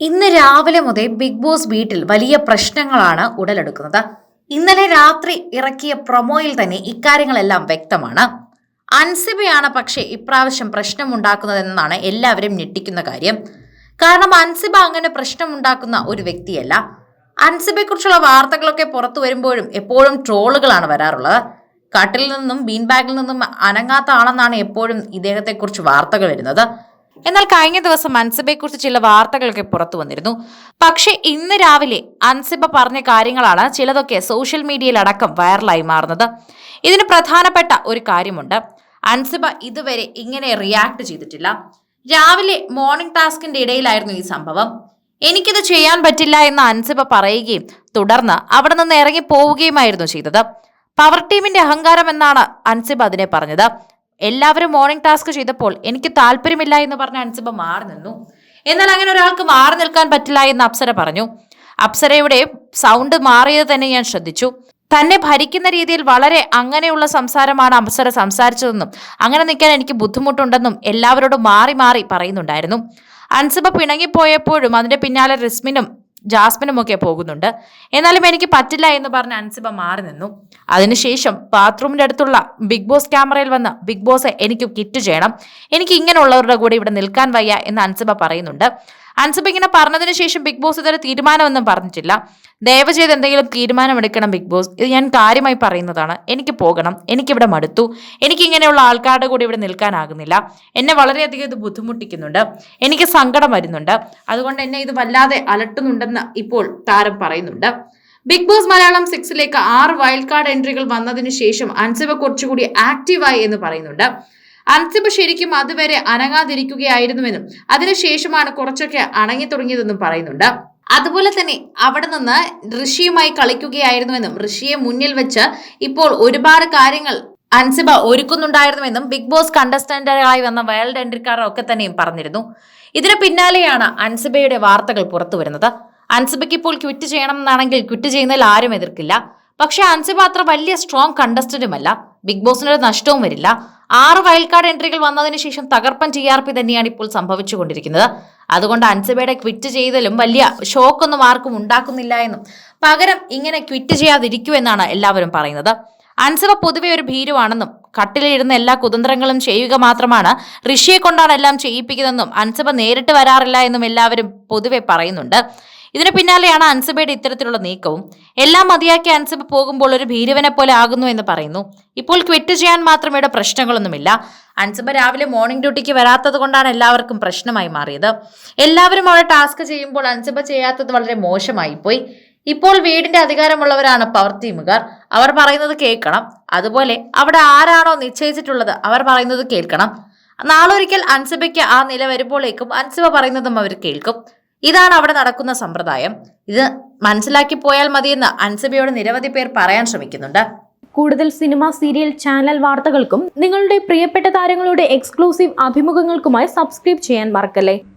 ഇന്ന് രാവിലെ മുതൽ ബിഗ് ബോസ് വീട്ടിൽ വലിയ പ്രശ്നങ്ങളാണ് ഉടലെടുക്കുന്നത്. ഇന്നലെ രാത്രി ഇറക്കിയ പ്രൊമോയിൽ തന്നെ ഇക്കാര്യങ്ങളെല്ലാം വ്യക്തമാണ്. അൻസിബയാണ് പക്ഷേ ഇപ്രാവശ്യം പ്രശ്നമുണ്ടാക്കുന്നതെന്നാണ് എല്ലാവരും ഞെട്ടിക്കുന്ന കാര്യം. കാരണം അൻസിബ അങ്ങനെ പ്രശ്നമുണ്ടാക്കുന്ന ഒരു വ്യക്തിയല്ല. അൻസിബയെക്കുറിച്ചുള്ള വാർത്തകളൊക്കെ പുറത്തു വരുമ്പോഴും എപ്പോഴും ട്രോളുകളാണ് വരാറുള്ളത്. കട്ടിൽ നിന്നും ബീൻ ബാഗിൽ നിന്നും അനങ്ങാത്ത ആളെന്നാണ് എപ്പോഴും ഇദ്ദേഹത്തെക്കുറിച്ച് വാർത്തകൾ വരുന്നത്. എന്നാൽ കഴിഞ്ഞ ദിവസം അൻസിബയെക്കുറിച്ച് ചില വാർത്തകളൊക്കെ പുറത്തു വന്നിരുന്നു. പക്ഷേ ഇന്ന് രാവിലെ അൻസിബ പറഞ്ഞ കാര്യങ്ങളാണ് ചിലതൊക്കെ സോഷ്യൽ മീഡിയയിലടക്കം വൈറലായി മാറുന്നത്. ഇതിന് പ്രധാനപ്പെട്ട ഒരു കാര്യമുണ്ട്. അൻസിബ ഇതുവരെ ഇങ്ങനെ റിയാക്ട് ചെയ്തിട്ടില്ല. രാവിലെ മോർണിംഗ് ടാസ്കിന്റെ ഇടയിലായിരുന്നു ഈ സംഭവം. എനിക്കിത് ചെയ്യാൻ പറ്റില്ല എന്ന് അൻസിബ പറയുകയും തുടർന്ന് അവിടെ നിന്ന് ഇറങ്ങി പോവുകയുമായിരുന്നു ചെയ്തത്. പവർ ടീമിന്റെ അഹങ്കാരം എന്നാണ് അൻസിബ അതിനെ പറഞ്ഞത്. എല്ലാവരും മോർണിംഗ് ടാസ്ക് ചെയ്തപ്പോൾ എനിക്ക് താല്പര്യമില്ല എന്ന് പറഞ്ഞ അൻസിബ മാറി നിന്നു. എന്നാൽ അങ്ങനെ ഒരാൾക്ക് മാറി നിൽക്കാൻ പറ്റില്ല എന്ന് അപ്സര പറഞ്ഞു. അപ്സരയുടെ സൗണ്ട് മാറിയത് തന്നെ ഞാൻ ശ്രദ്ധിച്ചു. തന്നെ ഭരിക്കുന്ന രീതിയിൽ വളരെ അങ്ങനെയുള്ള സംസാരമാണ് അപ്സര സംസാരിച്ചതെന്നും അങ്ങനെ നിൽക്കാൻ എനിക്ക് ബുദ്ധിമുട്ടുണ്ടെന്നും എല്ലാവരോടും മാറി മാറി പറയുന്നുണ്ടായിരുന്നു. അൻസിബ പിണങ്ങിപ്പോയപ്പോഴും അതിന്റെ പിന്നാലെ റിസ്മിനും ജാസ്മിനും ഒക്കെ പോകുന്നുണ്ട്. എന്നാലും എനിക്ക് പറ്റില്ല എന്ന് പറഞ്ഞ് അൻസിബ മാറി നിന്നു. അതിനുശേഷം ബാത്റൂമിന്റെ അടുത്തുള്ള ബിഗ് ബോസ് ക്യാമറയിൽ വന്ന് ബിഗ് ബോസ് എനിക്ക് കിറ്റ് ചെയ്യണം. എനിക്ക് ഇങ്ങനെയുള്ളവരുടെ കൂടെ ഇവിടെ നിൽക്കാൻ വയ്യ എന്ന് അൻസിബ പറയുന്നുണ്ട്. അൻസിബ ഇങ്ങനെ പറഞ്ഞതിന് ശേഷം ബിഗ് ബോസ് ഇതുവരെ തീരുമാനമൊന്നും പറഞ്ഞിട്ടില്ല. ദയവ് ചെയ്ത് എന്തെങ്കിലും തീരുമാനമെടുക്കണം ബിഗ് ബോസ്. ഇത് ഞാൻ കാര്യമായി പറയുന്നതാണ്. എനിക്ക് പോകണം. എനിക്കിവിടെ മടുത്തു. എനിക്ക് ഇങ്ങനെയുള്ള ആൾക്കാരുടെ കൂടി ഇവിടെ നിൽക്കാനാകുന്നില്ല. എന്നെ വളരെയധികം ഇത് ബുദ്ധിമുട്ടിക്കുന്നുണ്ട്. എനിക്ക് സങ്കടം വരുന്നുണ്ട്. അതുകൊണ്ട് എന്നെ ഇത് വല്ലാതെ അലട്ടുന്നുണ്ടെന്ന് ഇപ്പോൾ താരം പറയുന്നുണ്ട്. ബിഗ് ബോസ് മലയാളം സിക്സിലേക്ക് ആറ് വൈൽഡ് കാർഡ് എൻട്രികൾ വന്നതിന് ശേഷം അൻസിബ കുറച്ചുകൂടി ആക്റ്റീവായി എന്ന് പറയുന്നുണ്ട്. അൻസിബ ശരിക്കും അതുവരെ അനങ്ങാതിരിക്കുകയായിരുന്നുവെന്നും അതിനുശേഷമാണ് കുറച്ചൊക്കെ അണങ്ങി തുടങ്ങിയതെന്നും പറയുന്നുണ്ട്. അതുപോലെ തന്നെ അവിടെ നിന്ന് ഋഷിയുമായി കളിക്കുകയായിരുന്നുവെന്നും ഋഷിയെ മുന്നിൽ വെച്ച് ഇപ്പോൾ ഒരുപാട് കാര്യങ്ങൾ അൻസിബ ഒരുക്കുന്നുണ്ടായിരുന്നുവെന്നും ബിഗ് ബോസ് കണ്ടസ്റ്റന്റായി വന്ന വേൾഡ് എൻട്രിക്കാർ ഒക്കെ തന്നെയും പറഞ്ഞിരുന്നു. ഇതിന് പിന്നാലെയാണ് അൻസിബയുടെ വാർത്തകൾ പുറത്തു വരുന്നത്. അൻസിബയ്ക്ക് ഇപ്പോൾ ക്വിറ്റ് ചെയ്യണം എന്നാണെങ്കിൽ ക്വിറ്റ് ചെയ്യുന്നതിൽ ആരും എതിർക്കില്ല. പക്ഷേ അൻസിബ അത്ര വലിയ സ്ട്രോങ് കണ്ടസ്റ്റന്റുമല്ല ബിഗ് ബോസിനൊരു നഷ്ടവും വരില്ല. ആറ് വൈൽഡ് കാർഡ് എൻട്രികൾ വന്നതിന് ശേഷം തകർപ്പൻ ടി ആർ പി തന്നെയാണ് ഇപ്പോൾ സംഭവിച്ചുകൊണ്ടിരിക്കുന്നത്. അതുകൊണ്ട് അൻസബയുടെ ക്വിറ്റ് ചെയ്തലും വലിയ ഷോക്കൊന്നും ആർക്കും ഉണ്ടാക്കുന്നില്ല എന്നും പകരം ഇങ്ങനെ ക്വിറ്റ് ചെയ്യാതിരിക്കൂ എന്നാണ് എല്ലാവരും പറയുന്നത്. അൻസബ പൊതുവെ ഒരു ഭീരുവാണെന്നും കട്ടിലിരുന്ന് എല്ലാ കുതന്ത്രങ്ങളും ചെയ്യുക മാത്രമാണ് ഋഷിയെ കൊണ്ടാണ് എല്ലാം ചെയ്യിപ്പിക്കുന്നതെന്നും അൻസബ നേരിട്ട് വരാറില്ല എന്നും എല്ലാവരും പൊതുവെ പറയുന്നുണ്ട്. ഇതിന് പിന്നാലെയാണ് അൻസബയുടെ ഇത്തരത്തിലുള്ള നീക്കവും. എല്ലാം മതിയാക്കി അൻസബ് പോകുമ്പോൾ ഒരു ഭീരുവനെ പോലെ ആകുന്നു എന്ന് പറയുന്നു. ഇപ്പോൾ ക്വിറ്റ് ചെയ്യാൻ മാത്രം ഇവിടെ പ്രശ്നങ്ങളൊന്നുമില്ല. അൻസബ രാവിലെ മോർണിംഗ് ഡ്യൂട്ടിക്ക് വരാത്തത് കൊണ്ടാണ് എല്ലാവർക്കും പ്രശ്നമായി മാറിയത്. എല്ലാവരും അവിടെ ടാസ്ക് ചെയ്യുമ്പോൾ അൻസബ ചെയ്യാത്തത് വളരെ മോശമായി പോയി ഇപ്പോൾ വീടിന്റെ അധികാരമുള്ളവരാണ് പവർ ടീമുകാർ അവർ പറയുന്നത് കേൾക്കണം. അതുപോലെ അവിടെ ആരാണോ നിശ്ചയിച്ചിട്ടുള്ളത് അവർ പറയുന്നത് കേൾക്കണം. നാളൊരിക്കൽ അൻസബയ്ക്ക് ആ നില വരുമ്പോഴേക്കും അൻസബ പറയുന്നതും അവർ കേൾക്കും. ഇതാണ് അവിടെ നടക്കുന്ന സമ്പ്രദായം. ഇത് മനസ്സിലാക്കി പോയാൽ മതിയെന്ന് അൻസബിയോട് നിരവധി പേർ പറയാൻ ശ്രമിക്കുന്നുണ്ട്. കൂടുതൽ സിനിമ സീരിയൽ ചാനൽ വാർത്തകൾക്കും നിങ്ങളുടെ പ്രിയപ്പെട്ട താരങ്ങളുടെ എക്സ്ക്ലൂസീവ് അഭിമുഖങ്ങൾക്കുമായി സബ്സ്ക്രൈബ് ചെയ്യാൻ മറക്കല്ലേ?